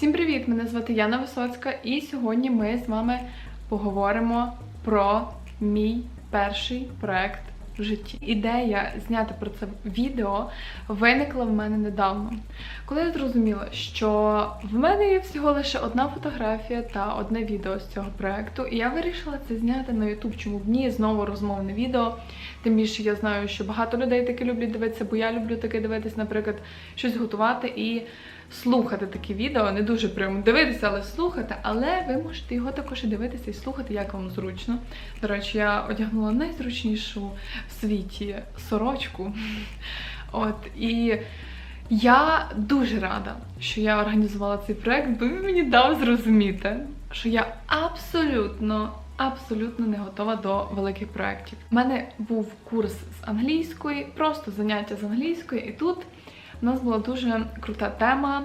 Всім привіт! Мене звати Яна Висоцька, і сьогодні ми з вами поговоримо про мій перший проект в житті. Ідея зняти про це відео виникла в мене недавно, коли я зрозуміла, що в мене є всього лише одна фотографія та одне відео з цього проекту, і я вирішила це зняти на YouTube. Чому б ні? Знову розмовне відео. Тим більше я знаю, що багато людей таке люблять дивитися, бо я люблю таке дивитись, наприклад, щось готувати і слухати такі відео, не дуже прямо дивитися, але слухати. Але ви можете його також і дивитися і слухати, як вам зручно. До речі, я одягнула найзручнішу світі сорочку. От і. Я дуже рада, що я організувала цей проект, бо він мені дав зрозуміти, що я абсолютно, абсолютно не готова до великих проєктів. У мене був курс з англійської, просто заняття з англійської, і тут у нас була дуже крута тема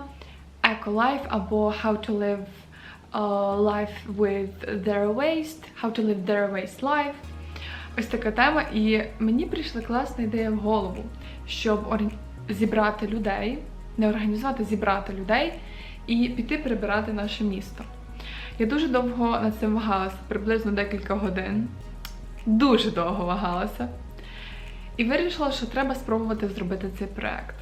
Eco-Life або How to live uh, life with zero waste, How to live zero waste life. Ось така тема, і мені прийшла класна ідея в голову, щоб зібрати людей, не організувати, зібрати людей і піти прибирати наше місто. Я дуже довго над цим вагалася, приблизно декілька годин. Дуже довго вагалася. І вирішила, що треба спробувати зробити цей проект.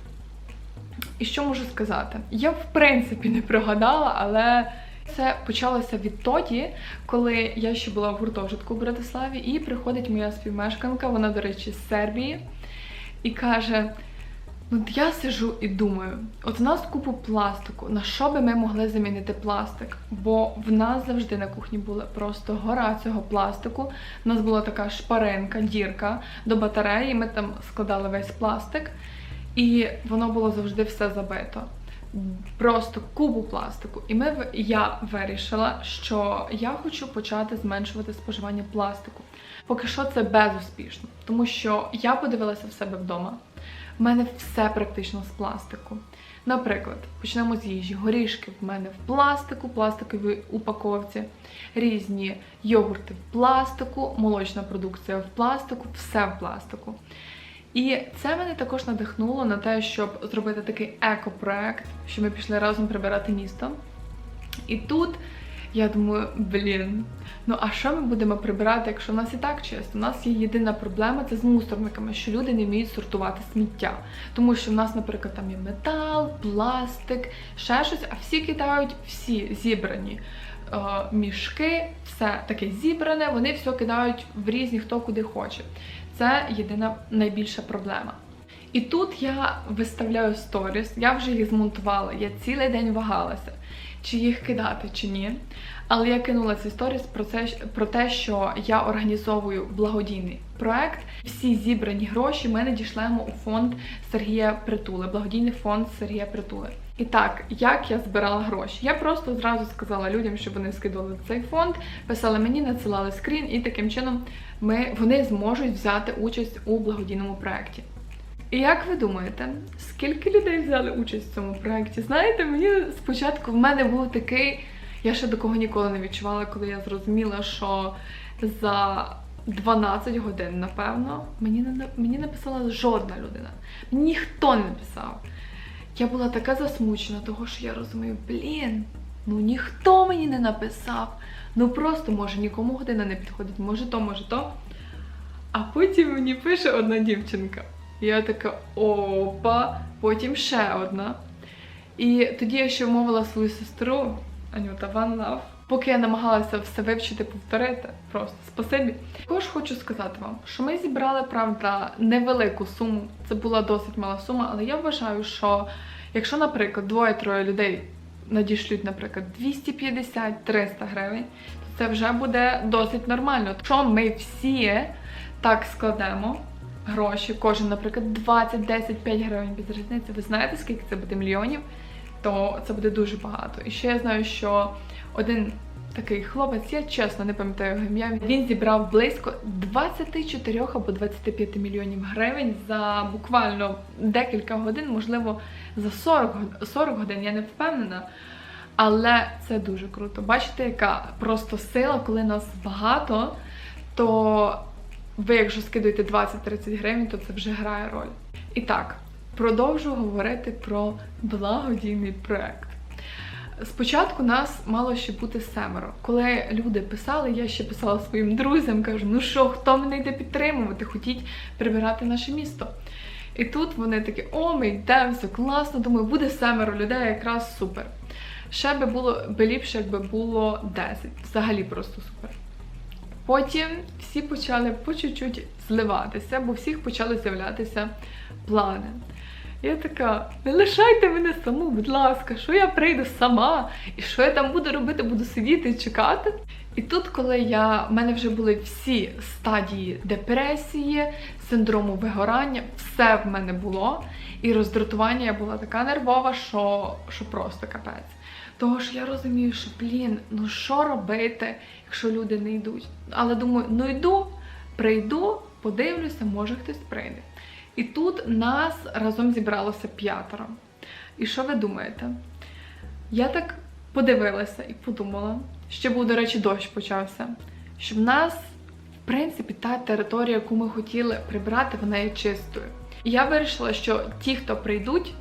І що можу сказати? Я в принципі не пригадала, але це почалося відтоді, коли я ще була в гуртожитку в Братиславі, і приходить моя співмешканка, вона, до речі, з Сербії, і каже: Ну, я сижу і думаю, от в нас купу пластику, на що би ми могли замінити пластик? Бо в нас завжди на кухні була просто гора цього пластику. У нас була така шпаринка, дірка до батареї, ми там складали весь пластик, і воно було завжди все забито. Просто кубу пластику. І ми я вирішила, що я хочу почати зменшувати споживання пластику. Поки що це безуспішно, тому що я подивилася в себе вдома. У мене все практично з пластику. Наприклад, почнемо з їжі. Горішки в мене в пластику, пластиковій упаковці, різні йогурти в пластику, молочна продукція в пластику, все в пластику. І це мене також надихнуло на те, щоб зробити такий еко-проект, що ми пішли разом прибирати місто. І тут я думаю, блін, ну а що ми будемо прибирати, якщо в нас і так чисто? У нас є єдина проблема це з мусорниками, що люди не вміють сортувати сміття. Тому що в нас, наприклад, там є метал, пластик, ще щось, а всі кидають всі зібрані е, мішки, все таке зібране, вони все кидають в різні хто куди хоче. Це єдина найбільша проблема. І тут я виставляю сторіс, я вже їх змонтувала, я цілий день вагалася, чи їх кидати, чи ні. Але я кинула цей сторіс про про те, що я організовую благодійний проект. Всі зібрані гроші ми надішлемо у фонд Сергія Притули, благодійний фонд Сергія Притули. І так, як я збирала гроші? Я просто зразу сказала людям, щоб вони скидували цей фонд, писали мені, надсилали скрін, і таким чином ми, вони зможуть взяти участь у благодійному проєкті. І як ви думаєте, скільки людей взяли участь в цьому проєкті? Знаєте, мені спочатку в мене був такий. Я ще такого ніколи не відчувала, коли я зрозуміла, що за 12 годин, напевно, мені не мені написала жодна людина. Мені ніхто не написав. Я була така засмучена, того що я розумію, блін, ну ніхто мені не написав. Ну просто може нікому година не підходить, може то, може то. А потім мені пише одна дівчинка. Я така опа, потім ще одна. І тоді я ще вмовила свою сестру Анюта One Love. Поки я намагалася все вивчити, повторити, просто спасибі. Також хочу сказати вам, що ми зібрали, правда, невелику суму. Це була досить мала сума, але я вважаю, що якщо, наприклад, двоє-троє людей надішлють, наприклад, 250-300 гривень, то це вже буде досить нормально. Що ми всі так складемо гроші, кожен, наприклад, 20, 10, 5 гривень без різниці, ви знаєте, скільки це буде мільйонів? то це буде дуже багато. І ще я знаю, що один такий хлопець, я чесно не пам'ятаю його ім'я, він зібрав близько 24 або 25 мільйонів гривень за буквально декілька годин, можливо, за 40, 40 годин, я не впевнена. Але це дуже круто. Бачите, яка просто сила, коли нас багато, то ви, якщо скидуєте 20-30 гривень, то це вже грає роль. І так, продовжу говорити про благодійний проект. Спочатку нас мало ще бути семеро. Коли люди писали, я ще писала своїм друзям, кажу, ну що, хто мене йде підтримувати? Хотіть прибирати наше місто. І тут вони такі, о, ми йдемо, все класно. Думаю, буде семеро людей, якраз супер. Ще би було би ліпше, якби було 10. Взагалі просто супер. Потім всі почали по чуть-чуть зливатися, бо всіх почали з'являтися плани. Я така, не лишайте мене саму, будь ласка, що я прийду сама, і що я там буду робити, буду сидіти і чекати. І тут, коли я в мене вже були всі стадії депресії, синдрому вигорання, все в мене було. І роздратування я була така нервова, що, що просто капець. Того що я розумію, що блін, ну що робити, якщо люди не йдуть. Але думаю, ну йду, прийду, подивлюся, може хтось прийде. І тут нас разом зібралося п'ятеро. І що ви думаєте? Я так подивилася і подумала, ще був, до речі, дощ почався, що в нас, в принципі, та територія, яку ми хотіли прибрати, вона є чистою. І я вирішила, що ті, хто прийдуть,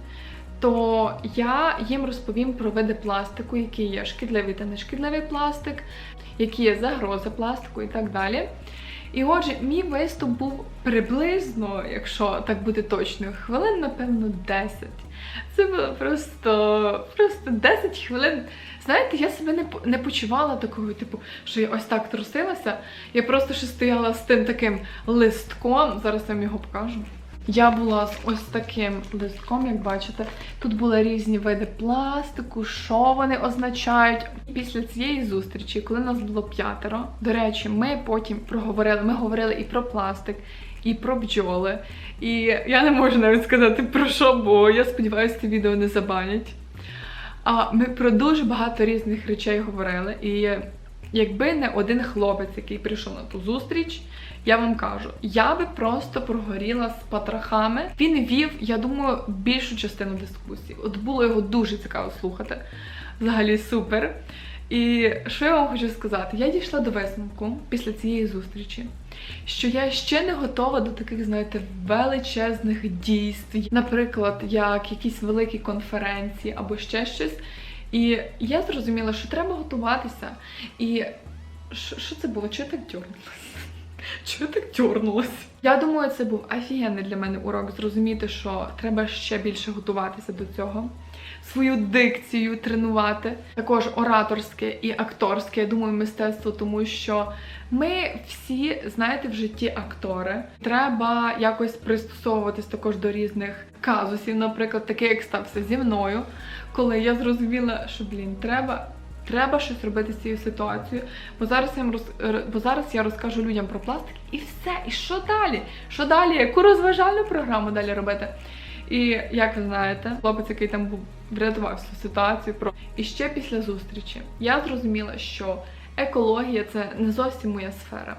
то я їм розповім про види пластику, які є шкідливий та нешкідливий пластик, які є загрози пластику і так далі. І отже, мій виступ був приблизно, якщо так бути точною, хвилин, напевно, 10. Це було просто, просто 10 хвилин. Знаєте, я себе не, не почувала такою, типу, що я ось так трусилася. Я просто ще стояла з тим таким листком. Зараз я вам його покажу. Я була з ось таким листком, як бачите. Тут були різні види пластику, що вони означають. Після цієї зустрічі, коли нас було п'ятеро, до речі, ми потім проговорили. Ми говорили і про пластик, і про бджоли. І я не можу навіть сказати про що, бо я сподіваюся, це відео не забанять. А ми про дуже багато різних речей говорили. І якби не один хлопець, який прийшов на ту зустріч, я вам кажу, я би просто прогоріла з патрахами. Він вів, я думаю, більшу частину дискусії. От було його дуже цікаво слухати. Взагалі супер. І що я вам хочу сказати? Я дійшла до висновку після цієї зустрічі, що я ще не готова до таких, знаєте, величезних дійств, наприклад, як якісь великі конференції або ще щось. І я зрозуміла, що треба готуватися. І що, це було? Чого я так дьорнулася? Чого так дьорнулася? Я думаю, це був офігенний для мене урок зрозуміти, що треба ще більше готуватися до цього. Свою дикцію тренувати, також ораторське і акторське, я думаю, мистецтво, тому що ми всі, знаєте, в житті актори. Треба якось пристосовуватись також до різних казусів, наприклад, такий, як стався зі мною, коли я зрозуміла, що блін, треба. Треба щось робити з цією ситуацією, бо зараз я роз... бо зараз я розкажу людям про пластик і все. І що далі? Що далі? Яку розважальну програму далі робити? І як ви знаєте, хлопець, який там був, врятував всю ситуацію. Про і ще після зустрічі я зрозуміла, що екологія це не зовсім моя сфера.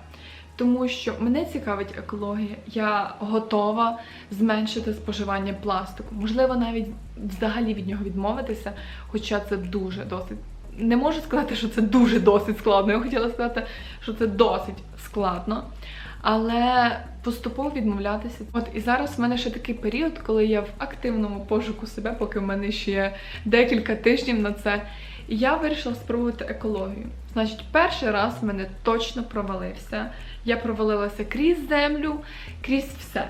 Тому що мене цікавить екологія, я готова зменшити споживання пластику. Можливо, навіть взагалі від нього відмовитися, хоча це дуже досить. Не можу сказати, що це дуже досить складно. Я хотіла сказати, що це досить складно. Але поступово відмовлятися. От і зараз в мене ще такий період, коли я в активному пошуку себе, поки в мене ще є декілька тижнів на це. І я вирішила спробувати екологію. Значить, перший раз в мене точно провалився. Я провалилася крізь землю, крізь все.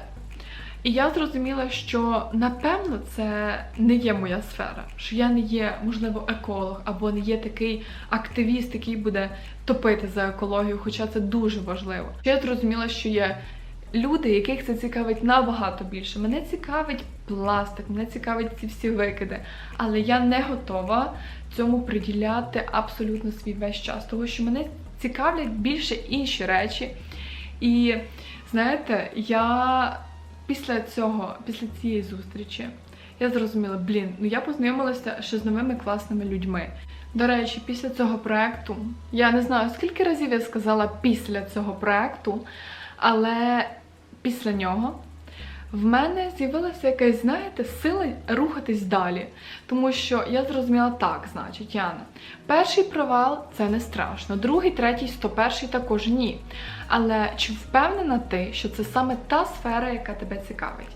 І я зрозуміла, що напевно це не є моя сфера, що я не є, можливо, еколог або не є такий активіст, який буде топити за екологію, хоча це дуже важливо. Я зрозуміла, що є люди, яких це цікавить набагато більше. Мене цікавить пластик, мене цікавить ці всі викиди, але я не готова цьому приділяти абсолютно свій весь час, тому що мене цікавлять більше інші речі. І знаєте, я після цього, після цієї зустрічі, я зрозуміла, блін, ну я познайомилася ще з новими класними людьми. До речі, після цього проекту, я не знаю, скільки разів я сказала після цього проекту, але після нього в мене з'явилася якась, знаєте, сила рухатись далі. Тому що я зрозуміла так, значить, Яна, перший провал це не страшно, другий, третій, сто перший також ні. Але чи впевнена ти, що це саме та сфера, яка тебе цікавить?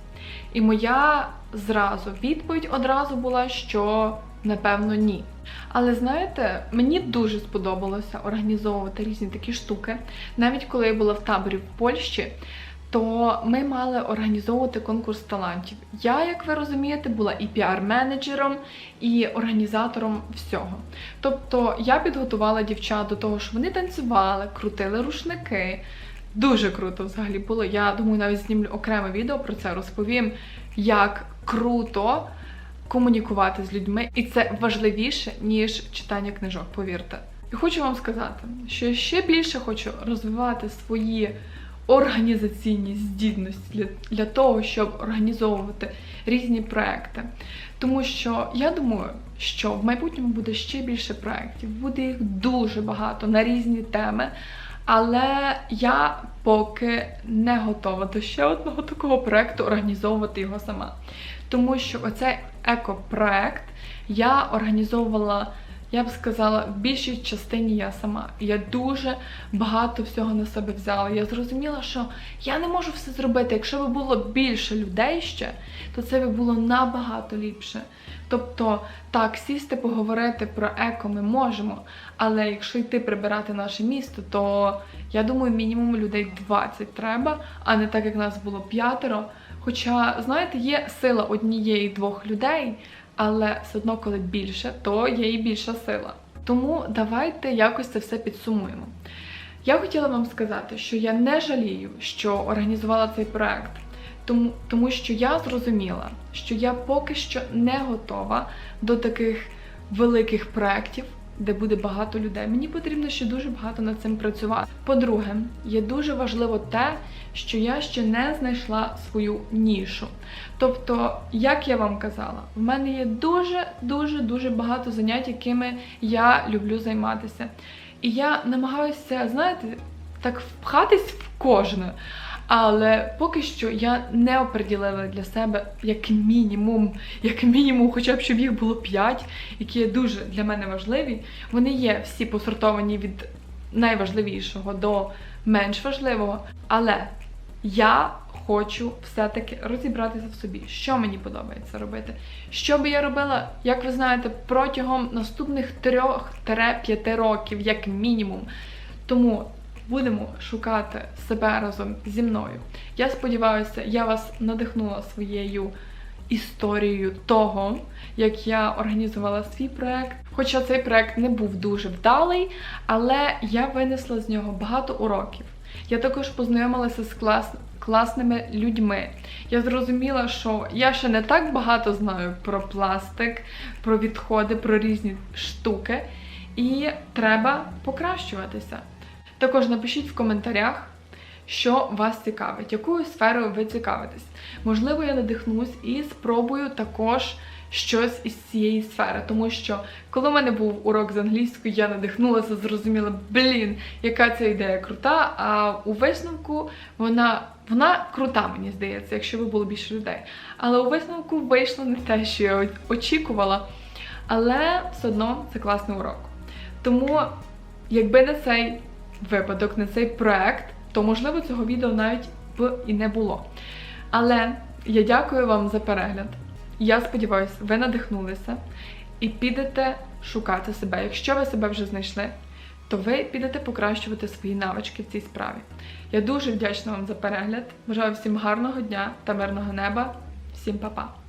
І моя зразу відповідь одразу була, що Напевно, ні. Але знаєте, мені дуже сподобалося організовувати різні такі штуки. Навіть коли я була в таборі в Польщі, то ми мали організовувати конкурс талантів. Я, як ви розумієте, була і піар-менеджером, і організатором всього. Тобто я підготувала дівчат до того, що вони танцювали, крутили рушники. Дуже круто взагалі було. Я думаю, навіть знімлю окреме відео про це, розповім, як круто комунікувати з людьми, і це важливіше, ніж читання книжок, повірте. І хочу вам сказати, що ще більше хочу розвивати свої організаційні здібності для, того, щоб організовувати різні проекти. Тому що я думаю, що в майбутньому буде ще більше проєктів, буде їх дуже багато на різні теми. Але я поки не готова до ще одного такого проекту організовувати його сама. Тому що оцей екопроект я організовувала, я б сказала, в більшій частині я сама. Я дуже багато всього на себе взяла. Я зрозуміла, що я не можу все зробити. Якщо би було більше людей ще, то це би було набагато ліпше. Тобто, так, сісти, поговорити про еко ми можемо, але якщо йти прибирати наше місто, то я думаю, мінімум людей 20 треба, а не так, як нас було п'ятеро. Хоча, знаєте, є сила однієї двох людей, але все одно, коли більше, то є і більша сила. Тому давайте якось це все підсумуємо. Я хотіла вам сказати, що я не жалію, що організувала цей проект, тому, тому що я зрозуміла, що я поки що не готова до таких великих проєктів, де буде багато людей. Мені потрібно ще дуже багато над цим працювати. По-друге, є дуже важливо те, що я ще не знайшла свою нішу. Тобто, як я вам казала, в мене є дуже дуже дуже багато занять, якими я люблю займатися. І я намагаюся, знаєте, так впхатись в кожне. Але поки що я не оприділила для себе як мінімум, як мінімум, хоча б щоб їх було 5, які є дуже для мене важливі. Вони є всі посортовані від найважливішого до менш важливого. Але я хочу все-таки розібратися в собі, що мені подобається робити. Що би я робила, як ви знаєте, протягом наступних 3-5 років, як мінімум. Тому будемо шукати себе разом зі мною. Я сподіваюся, я вас надихнула своєю історією того, як я організувала свій проект. Хоча цей проект не був дуже вдалий, але я винесла з нього багато уроків. Я також познайомилася з клас... класними людьми. Я зрозуміла, що я ще не так багато знаю про пластик, про відходи, про різні штуки, і треба покращуватися. Також напишіть в коментарях, що вас цікавить, якою сферою ви цікавитесь. Можливо, я надихнусь і спробую також щось із цієї сфери. Тому що, коли в мене був урок з англійської, я надихнулася, зрозуміла, блін, яка ця ідея крута. А у висновку вона вона крута, мені здається, якщо би було більше людей. Але у висновку вийшло не те, що я очікувала. Але все одно це класний урок. Тому, якби не цей випадок, на цей проект, то можливо цього відео навіть б і не було. Але я дякую вам за перегляд. Я сподіваюся, ви надихнулися і підете шукати себе. Якщо ви себе вже знайшли, то ви підете покращувати свої навички в цій справі. Я дуже вдячна вам за перегляд. Бажаю всім гарного дня та мирного неба. Всім па-па!